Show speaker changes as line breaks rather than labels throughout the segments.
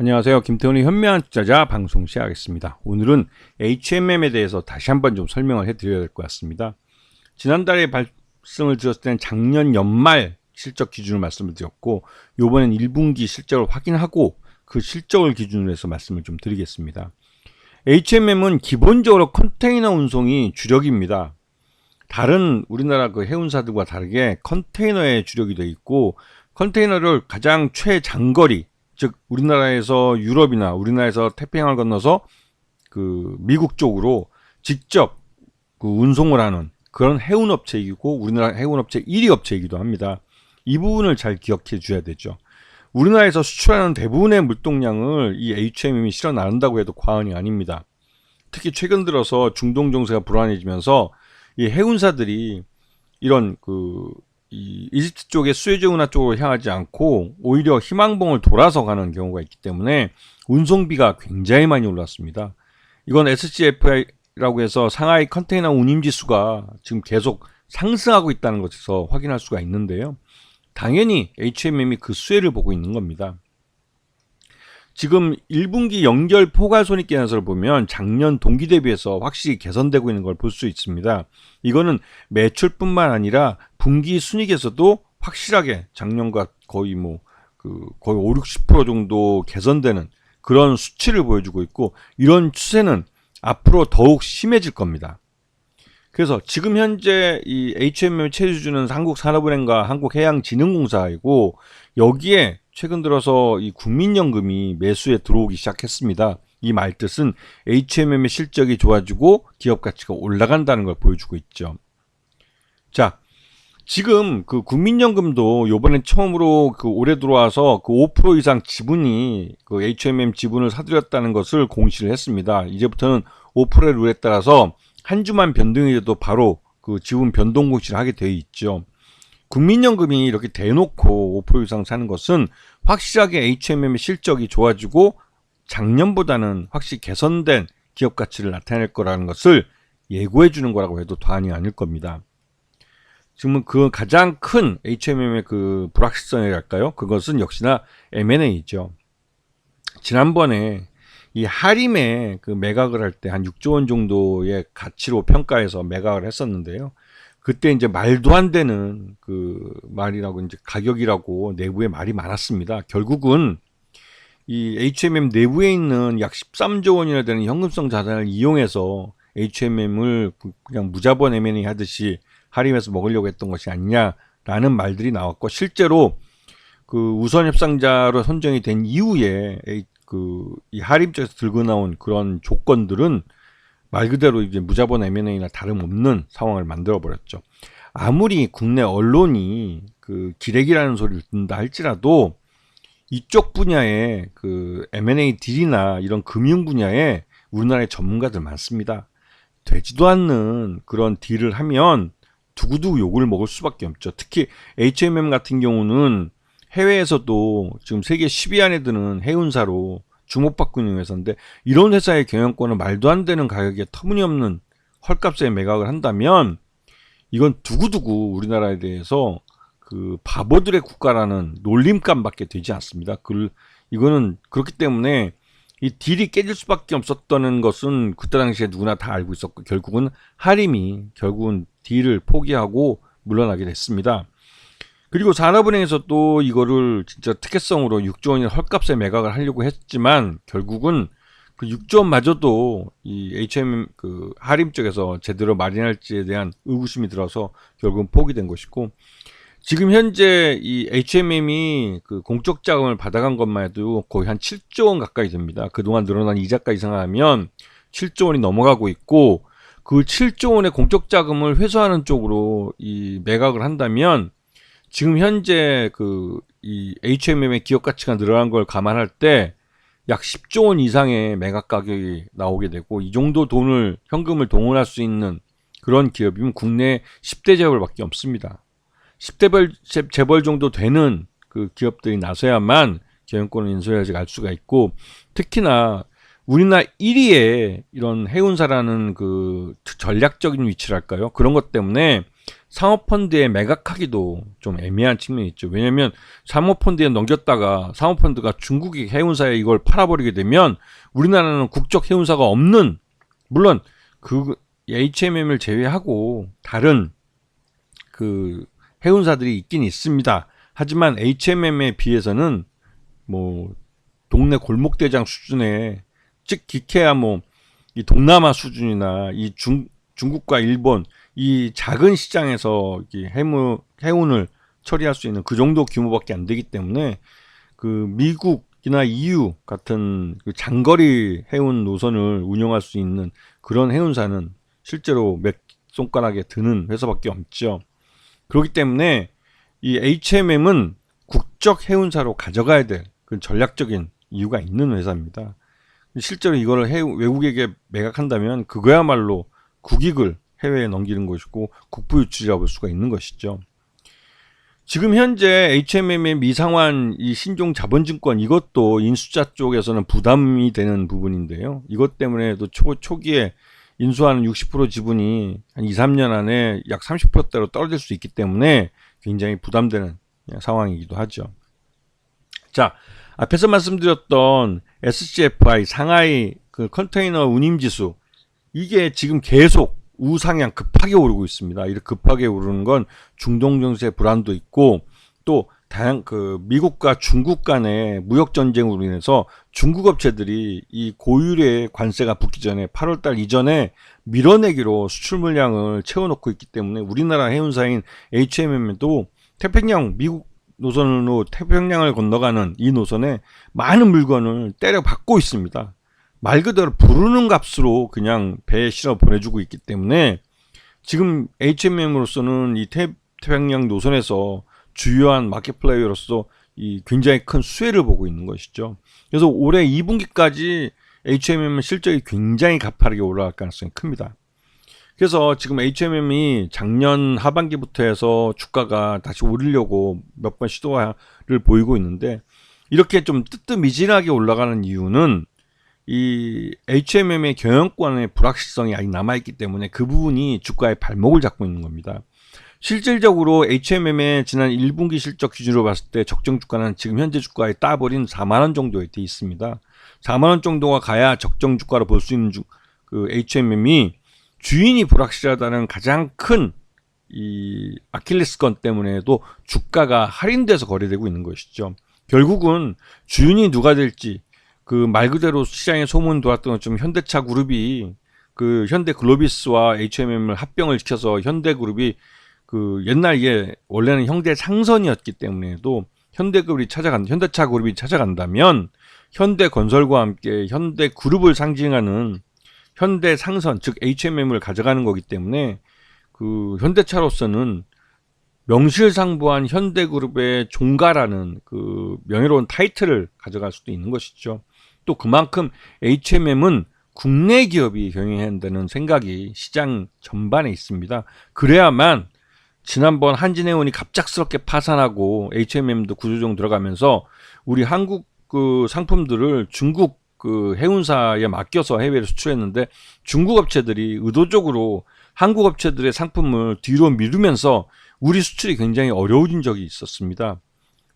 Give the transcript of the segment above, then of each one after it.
안녕하세요. 김태훈의 현명한 투자자 방송 시작하겠습니다. 오늘은 HMM에 대해서 다시 한번 좀 설명을 해드려야 될 것 같습니다. 지난달에 발생을 드렸을 때는 작년 연말 실적 기준을 말씀을 드렸고, 요번엔 1분기 실적을 확인하고 그 실적을 기준으로 해서 말씀을 좀 드리겠습니다. HMM은 기본적으로 컨테이너 운송이 주력입니다. 다른 우리나라 그 해운사들과 다르게 컨테이너에 주력이 되어 있고, 컨테이너를 가장 최장거리, 즉 우리나라에서 유럽이나 우리나라에서 태평양을 건너서 그 미국 쪽으로 직접 그 운송을 하는 그런 해운 업체이고 우리나라 해운 업체 1위 업체이기도 합니다. 이 부분을 잘 기억해 줘야 되죠. 우리나라에서 수출하는 대부분의 물동량을 이 HMM이 실어 나른다고 해도 과언이 아닙니다. 특히 최근 들어서 중동 정세가 불안해지면서 이 해운사들이 이런 그 이 이집트 쪽의 수에즈 운하 쪽으로 향하지 않고 오히려 희망봉을 돌아서 가는 경우가 있기 때문에 운송비가 굉장히 많이 올랐습니다. 이건 SCFI라고 해서 상하이 컨테이너 운임 지수가 지금 계속 상승하고 있다는 것에서 확인할 수가 있는데요. 당연히 HMM이 그 수혜를 보고 있는 겁니다. 지금 1분기 연결 포괄 손익 계산서를 보면 작년 동기 대비해서 확실히 개선되고 있는 걸 볼 수 있습니다. 이거는 매출뿐만 아니라 분기 순익에서도 확실하게 작년과 거의 뭐 그 거의 5, 60% 정도 개선되는 그런 수치를 보여주고 있고 이런 추세는 앞으로 더욱 심해질 겁니다. 그래서 지금 현재 이 HMM 최주주는 한국산업은행과 한국해양진흥공사이고 여기에 최근 들어서 이 국민연금이 매수에 들어오기 시작했습니다. 이 말뜻은 HMM의 실적이 좋아지고 기업 가치가 올라간다는 걸 보여주고 있죠. 자, 지금 그 국민연금도 요번에 처음으로 그 올해 들어와서 그 5% 이상 지분이 그 HMM 지분을 사들였다는 것을 공시를 했습니다. 이제부터는 5%의 룰에 따라서 한 주만 변동이 돼도 바로 그 지분 변동 공시를 하게 되어 있죠. 국민연금이 이렇게 대놓고 5% 이상 사는 것은 확실하게 HMM의 실적이 좋아지고 작년보다는 확실히 개선된 기업 가치를 나타낼 거라는 것을 예고해 주는 거라고 해도 과언이 아닐 겁니다. 지금 그 가장 큰 HMM의 그 불확실성이랄까요? 그것은 역시나 M&A죠. 지난번에 이 하림에 그 매각을 할 때 한 6조 원 정도의 가치로 평가해서 매각을 했었는데요. 그때 이제 말도 안 되는 그 말이라고 이제 가격이라고 내부에 말이 많았습니다. 결국은 이 HMM 내부에 있는 약 13조 원이나 되는 현금성 자산을 이용해서 HMM을 그냥 무자본 M&A 하듯이 할인해서 먹으려고 했던 것이 아니냐라는 말들이 나왔고 실제로 그 우선 협상자로 선정이 된 이후에 그이 할인 쪽에서 들고 나온 그런 조건들은 말 그대로 이제 무자본 M&A나 다름없는 상황을 만들어 버렸죠. 아무리 국내 언론이 그 기레기라는 소리를 듣는다 할지라도 이쪽 분야에 그 M&A 딜이나 이런 금융 분야에 우리나라에 전문가들 많습니다. 되지도 않는 그런 딜을 하면 두고두고 욕을 먹을 수밖에 없죠. 특히 HMM 같은 경우는 해외에서도 지금 세계 10위 안에 드는 해운사로 주목받고 있는 회사인데 이런 회사의 경영권을 말도 안 되는 가격에 터무니없는 헐값에 매각을 한다면 이건 두고두고 우리나라에 대해서 그 바보들의 국가라는 놀림감 밖에 되지 않습니다. 그 이거는 그렇기 때문에 이 딜이 깨질 수밖에 없었다는 것은 그때 당시에 누구나 다 알고 있었고 결국은 하림이 결국은 딜을 포기하고 물러나게 됐습니다. 그리고 산업은행에서 또 이거를 진짜 특혜성으로 6조 원의 헐값에 매각을 하려고 했지만 결국은 그 6조 원마저도 이 HM 그 하림 쪽에서 제대로 마련할지에 대한 의구심이 들어서 결국은 포기된 것이고 지금 현재 이 HMM이 그 공적 자금을 받아간 것만 해도 거의 한 7조 원 가까이 됩니다. 그동안 늘어난 이자까지 생각하면 7조 원이 넘어가고 있고 그 7조 원의 공적 자금을 회수하는 쪽으로 이 매각을 한다면 지금 현재 그 이 HMM의 기업 가치가 늘어난 걸 감안할 때 약 10조 원 이상의 매각 가격이 나오게 되고 이 정도 돈을 현금을 동원할 수 있는 그런 기업이면 국내 10대 재벌밖에 없습니다. 10대 재벌 정도 되는 그 기업들이 나서야만 경영권을 인수해야지 갈 수가 있고 특히나 우리나라 1위에 이런 해운사라는 그 전략적인 위치랄까요? 그런 것 때문에 사모펀드에 매각하기도 좀 애매한 측면이 있죠. 왜냐하면 사모펀드에 넘겼다가 사모펀드가 중국의 해운사에 이걸 팔아버리게 되면 우리나라는 국적 해운사가 없는 물론 그 HMM을 제외하고 다른 그 해운사들이 있긴 있습니다. 하지만 HMM에 비해서는 뭐 동네 골목대장 수준의 즉 기케야 뭐 이 동남아 수준이나 이 중, 중국과 일본 이 작은 시장에서 이 해무, 해운을 처리할 수 있는 그 정도 규모밖에 안 되기 때문에 그 미국이나 EU 같은 그 장거리 해운 노선을 운영할 수 있는 그런 해운사는 실제로 몇 손가락에 드는 회사밖에 없죠. 그렇기 때문에 이 HMM은 국적 해운사로 가져가야 될그 전략적인 이유가 있는 회사입니다. 실제로 이거를 해, 외국에게 매각한다면 그거야말로 국익을 해외에 넘기는 것이고 국부 유출이라고 볼 수가 있는 것이죠. 지금 현재 HMM의 미상환 이 신종 자본증권 이것도 인수자 쪽에서는 부담이 되는 부분인데요. 이것 때문에도 초, 초기에 인수하는 60% 지분이 한 2, 3년 안에 약 30%대로 떨어질 수 있기 때문에 굉장히 부담되는 상황이기도 하죠. 자, 앞에서 말씀드렸던 SCFI 상하이 그 컨테이너 운임 지수 이게 지금 계속 우상향 급하게 오르고 있습니다. 이렇게 급하게 오르는 건 중동 정세 불안도 있고 또 다양 그 미국과 중국 간의 무역 전쟁으로 인해서 중국 업체들이 이 고율의 관세가 붙기 전에 8월 달 이전에 밀어내기로 수출 물량을 채워 놓고 있기 때문에 우리나라 해운사인 HMM도 태평양 미국 노선으로 태평양을 건너가는 이 노선에 많은 물건을 때려 받고 있습니다. 말 그대로 부르는 값으로 그냥 배에 실어 보내주고 있기 때문에 지금 HMM으로서는 이 태, 태평양 노선에서 주요한 마켓 플레이어로서 이 굉장히 큰 수혜를 보고 있는 것이죠. 그래서 올해 2분기까지 HMM은 실적이 굉장히 가파르게 올라갈 가능성이 큽니다. 그래서 지금 HMM이 작년 하반기부터 해서 주가가 다시 오르려고 몇 번 시도를 보이고 있는데 이렇게 좀 뜨뜻미진하게 올라가는 이유는 이 HMM의 경영권의 불확실성이 아직 남아있기 때문에 그 부분이 주가의 발목을 잡고 있는 겁니다. 실질적으로 HMM의 지난 1분기 실적 기준으로 봤을 때 적정 주가는 지금 현재 주가에 따버린 4만 원 정도에 돼 있습니다. 4만 원 정도가 가야 적정 주가로 볼 수 있는 주, 그 HMM이 주인이 불확실하다는 가장 큰 이 아킬레스건 때문에도 주가가 할인돼서 거래되고 있는 것이죠. 결국은 주인이 누가 될지 그 말 그대로 시장에 소문 돌았던 것처럼 현대차 그룹이 그 현대 글로비스와 HMM을 합병을 시켜서 현대 그룹이 그 옛날 이게 원래는 현대 상선이었기 때문에도 현대그룹이 찾아간 현대차 그룹이 찾아간다면 현대 건설과 함께 현대 그룹을 상징하는 현대 상선 즉 HMM을 가져가는 거기 때문에 그 현대차로서는 명실상부한 현대그룹의 종가라는 그 명예로운 타이틀을 가져갈 수도 있는 것이죠. 또 그만큼 HMM은 국내 기업이 경영해야 한다는 생각이 시장 전반에 있습니다. 그래야만 지난번 한진해운이 갑작스럽게 파산하고 HMM도 구조조정 들어가면서 우리 한국 그 상품들을 중국 그 해운사에 맡겨서 해외로 수출했는데 중국 업체들이 의도적으로 한국 업체들의 상품을 뒤로 미루면서 우리 수출이 굉장히 어려워진 적이 있었습니다.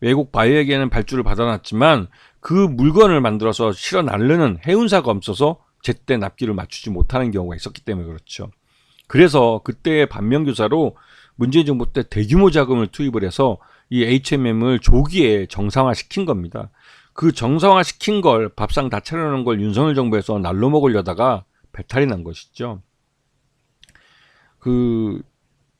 외국 바이에게는 발주를 받아놨지만 그 물건을 만들어서 실어 나르는 해운사가 없어서 제때 납기를 맞추지 못하는 경우가 있었기 때문에 그렇죠. 그래서 그때의 반면교사로 문재인 정부 때 대규모 자금을 투입을 해서 이 HMM을 조기에 정상화시킨 겁니다. 그 정상화시킨 걸 밥상 다 차려놓은 걸 윤석열 정부에서 날로 먹으려다가 배탈이 난 것이죠. 그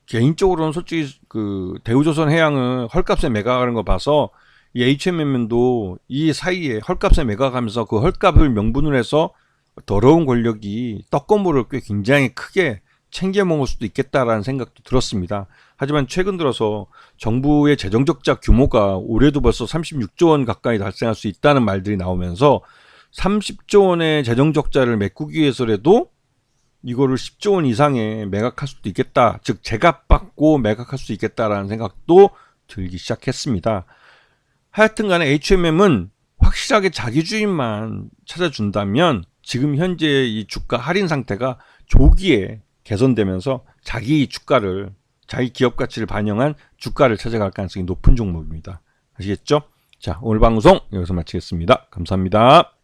개인적으로는 솔직히 그 대우조선 해양을 헐값에 매각하는 거 봐서 이 HMM도 이 사이에 헐값에 매각하면서 그 헐값을 명분으로 해서 더러운 권력이 떡고물을 꽤 굉장히 크게 챙겨 먹을 수도 있겠다라는 생각도 들었습니다. 하지만 최근 들어서 정부의 재정 적자 규모가 올해도 벌써 36조 원 가까이 달성할 수 있다는 말들이 나오면서 30조 원의 재정 적자를 메꾸기 위해서라도 이거를 10조 원 이상의 매각할 수도 있겠다. 즉 제값 받고 매각할 수 있겠다라는 생각도 들기 시작했습니다. 하여튼 간에 HMM은 확실하게 자기 주인만 찾아준다면 지금 현재 이 주가 할인 상태가 조기에 개선되면서 자기 주가를 자기 기업 가치를 반영한 주가를 찾아갈 가능성이 높은 종목입니다. 아시겠죠? 자, 오늘 방송 여기서 마치겠습니다. 감사합니다.